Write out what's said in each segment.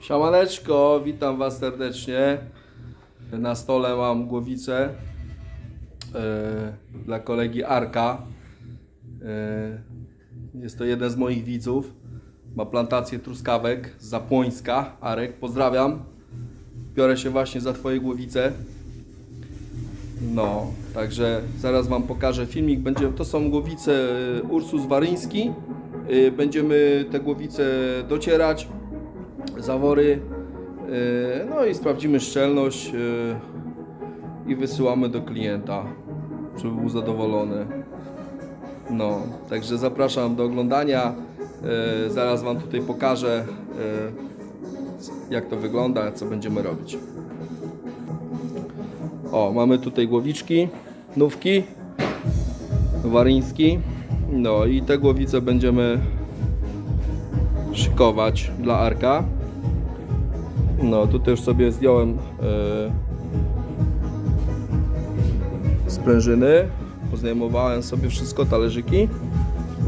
Siemaneczko, witam Was serdecznie. Na stole mam głowicę e, dla kolegi Arka. E, jest to jeden z moich widzów. Ma plantację truskawek z Zapłońska. Arek, pozdrawiam. Biorę się właśnie za Twoje głowice. No, także zaraz Wam pokażę filmik. Będzie, to są głowice e, Ursus Waryński. Będziemy te głowice docierać zawory. e, No i sprawdzimy szczelność e, i wysyłamy do klienta, żeby był zadowolony. No, także zapraszam do oglądania. E, Zaraz Wam tutaj pokażę, jak to wygląda, co będziemy robić. O, mamy tutaj głowiczki, nówki, waryński. No i te głowice będziemy szykować dla Arka. No tutaj już sobie zdjąłem e, sprężyny. Pozdejmowałem sobie wszystko, talerzyki.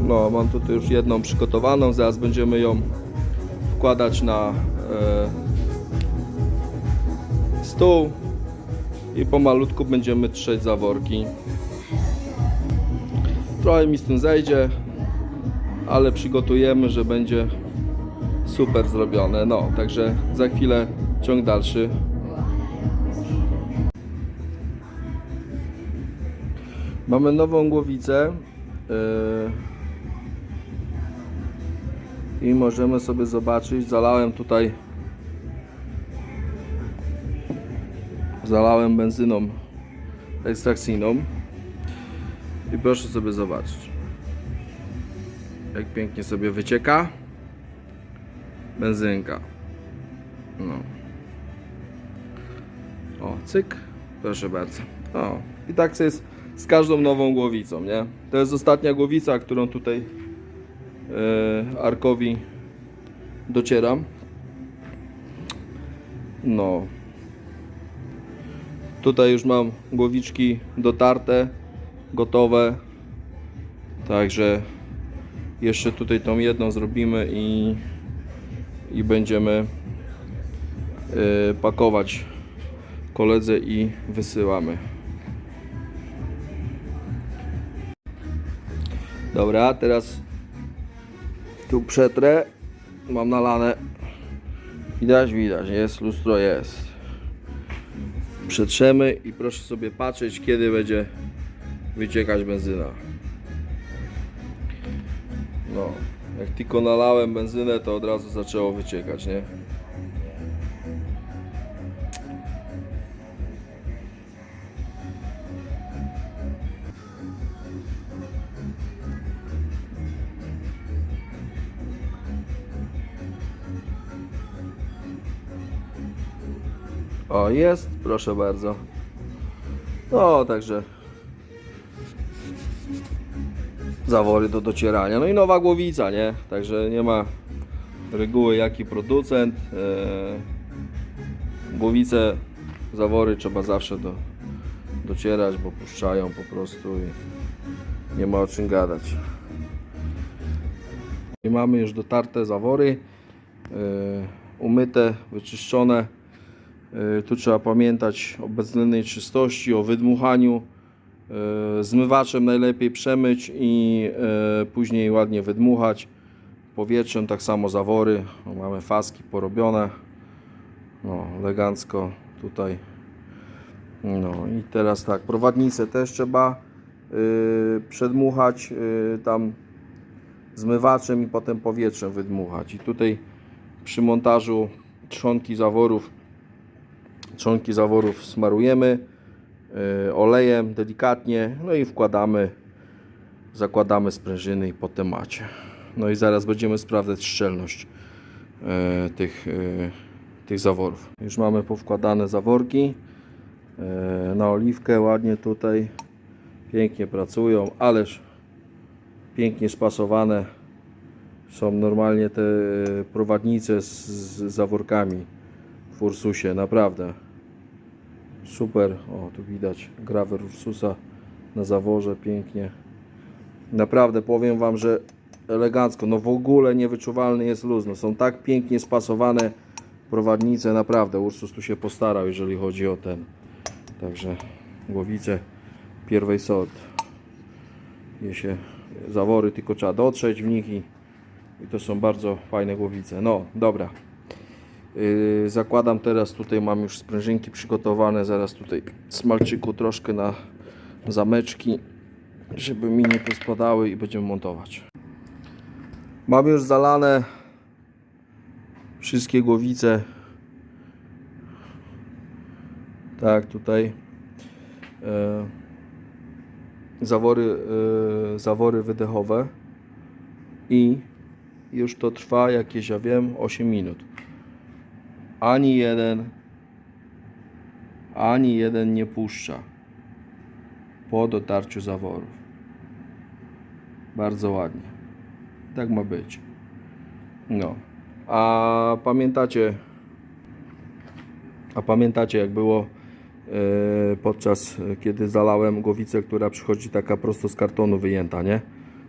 No mam tutaj już jedną przygotowaną, zaraz będziemy ją wkładać na e, stół i pomalutku będziemy trzeć zaworki. Trochę mi z tym zejdzie, ale przygotujemy, że będzie super zrobione. No, także za chwilę ciąg dalszy. Mamy nową głowicę yy, i możemy sobie zobaczyć. Zalałem tutaj zalałem benzyną ekstrakcyjną i proszę sobie zobaczyć jak pięknie sobie wycieka benzynka. No. O cyk. Proszę bardzo. O i tak jest z każdą nową głowicą nie? To jest ostatnia głowica którą tutaj e, Arkowi docieram. No. Tutaj już mam głowiczki dotarte, gotowe. Także jeszcze tutaj tą jedną zrobimy i, i będziemy y, pakować koledze i wysyłamy. Dobra, teraz tu przetrę. Mam nalane. Widać, widać, jest lustro, jest przetrzemy i proszę sobie patrzeć kiedy będzie wyciekać benzyna no jak tylko nalałem benzynę to od razu zaczęło wyciekać nie? O, jest, proszę bardzo. No, także zawory do docierania. No i nowa głowica, nie? Także nie ma reguły jaki producent. Eee, głowice, zawory trzeba zawsze do, docierać, bo puszczają po prostu i nie ma o czym gadać. I mamy już dotarte zawory, eee, umyte, wyczyszczone. E, Tu trzeba pamiętać o bezwzględnej czystości, o wydmuchaniu. E, Zmywaczem najlepiej przemyć i e, później ładnie wydmuchać. Powietrzem tak samo zawory. O, Mamy faski porobione. No, elegancko tutaj. No i teraz tak, prowadnicę też trzeba y, przedmuchać tam zmywaczem i potem powietrzem wydmuchać. I tutaj przy montażu trzonki zaworów trzonki zaworów smarujemy olejem delikatnie, no i wkładamy, zakładamy sprężyny i po temacie. No i zaraz będziemy sprawdzać szczelność y, tych, y, tych zaworów. Już mamy powkładane zaworki na oliwkę, ładnie tutaj, pięknie pracują, ależ pięknie spasowane są normalnie te prowadnice z zaworkami w Ursusie, naprawdę. Super, o tu widać grawer Ursusa na zaworze, pięknie. Naprawdę powiem Wam, że elegancko, no w ogóle niewyczuwalny jest luz, no są tak pięknie spasowane prowadnicę. Naprawdę Ursus tu się postarał, jeżeli chodzi o ten. Także głowice pierwej sort. Je się zawory, tylko trzeba dotrzeć w nich i, i to są bardzo fajne głowice. No, dobra. Yy, zakładam teraz, tutaj mam już sprężynki przygotowane, zaraz tutaj smalczyku troszkę na zameczki, żeby mi nie pospadały i będziemy montować. Mam już zalane wszystkie głowice. Tak, tutaj e, zawory, e, zawory wydechowe i już to trwa jakieś, ja wiem, 8 minut. Ani jeden, ani jeden nie puszcza po dotarciu zaworów. Bardzo ładnie. Tak ma być. No. A pamiętacie, a pamiętacie jak było e, podczas kiedy zalałem głowicę, która przychodzi taka prosto z kartonu wyjęta, nie?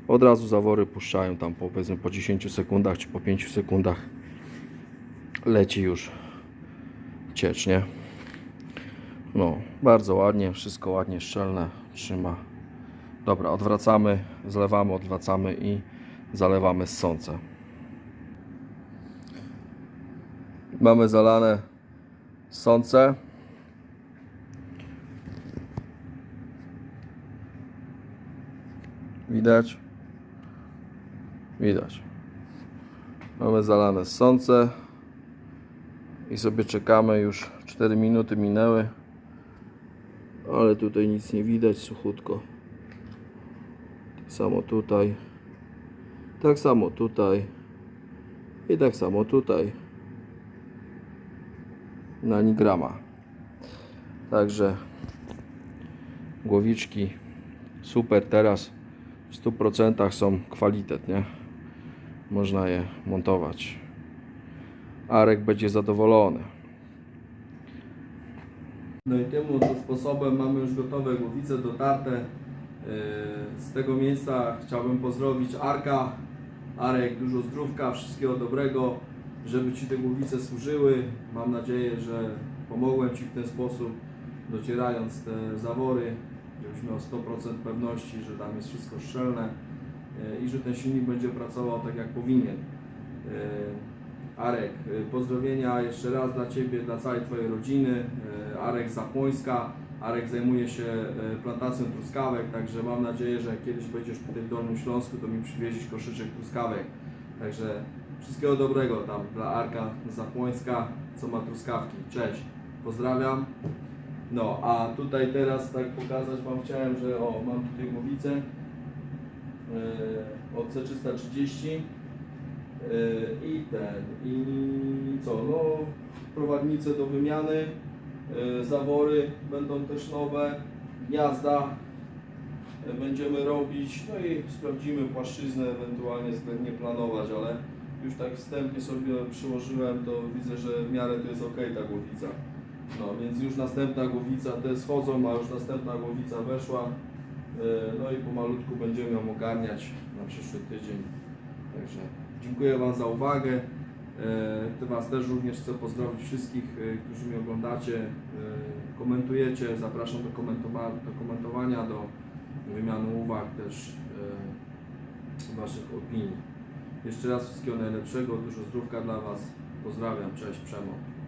Od razu zawory puszczają tam po, powiedzmy po 10 sekundach czy po 5 sekundach leci już ciecz, nie? No, bardzo ładnie, wszystko ładnie, szczelne, trzyma. Dobra, odwracamy, zlewamy, odwracamy i zalewamy z. Mamy zalane sące. Widać? Widać. Mamy zalane sące i sobie czekamy już 4 minuty minęły. Ale tutaj nic nie widać suchutko. Tak samo tutaj. Tak samo tutaj. I tak samo tutaj. Na ani grama także głowiczki super teraz. W 100% są kwalitet nie? Można je montować Arek będzie zadowolony. No i tym oto sposobem mamy już gotowe głowice dotarte. Yy, Z tego miejsca chciałbym pozdrowić Arka. Arek, dużo zdrówka, wszystkiego dobrego, żeby Ci te głowice służyły. Mam nadzieję, że pomogłem Ci w ten sposób, docierając te zawory, żebyś miał 100% pewności, że tam jest wszystko szczelne yy, i że ten silnik będzie pracował tak jak powinien. Arek, y, pozdrowienia jeszcze raz dla Ciebie, dla całej Twojej rodziny. Y, Arek z Zapłońska. Arek zajmuje się y, plantacją truskawek, także mam nadzieję, że kiedyś będziesz tutaj w Dolnym Śląsku, to mi przywieziesz koszyczek truskawek. Także wszystkiego dobrego tam dla Arka z Zapłońska, co ma truskawki. Cześć, pozdrawiam. No, a tutaj teraz tak pokazać Wam chciałem, że o, mam tutaj głowicę yy, od C330 Yy, i ten, i co, no prowadnice do wymiany, yy, zawory będą też nowe, gniazda yy, będziemy robić, no i sprawdzimy płaszczyznę, ewentualnie względnie planować, ale już tak wstępnie sobie przyłożyłem, to widzę, że w miarę to jest ok ta głowica. No więc już następna głowica, te schodzą, a już następna głowica weszła, no i pomalutku będziemy ją ogarniać na przyszły tydzień. Także dziękuję Wam za uwagę. E, To Was też również chcę pozdrowić wszystkich, e, którzy mnie oglądacie, e, komentujecie. Zapraszam do, komentowa- do komentowania, do wymiany uwag też Waszych opinii. Jeszcze raz wszystkiego najlepszego, dużo zdrówka dla Was. Pozdrawiam, cześć, Przemo.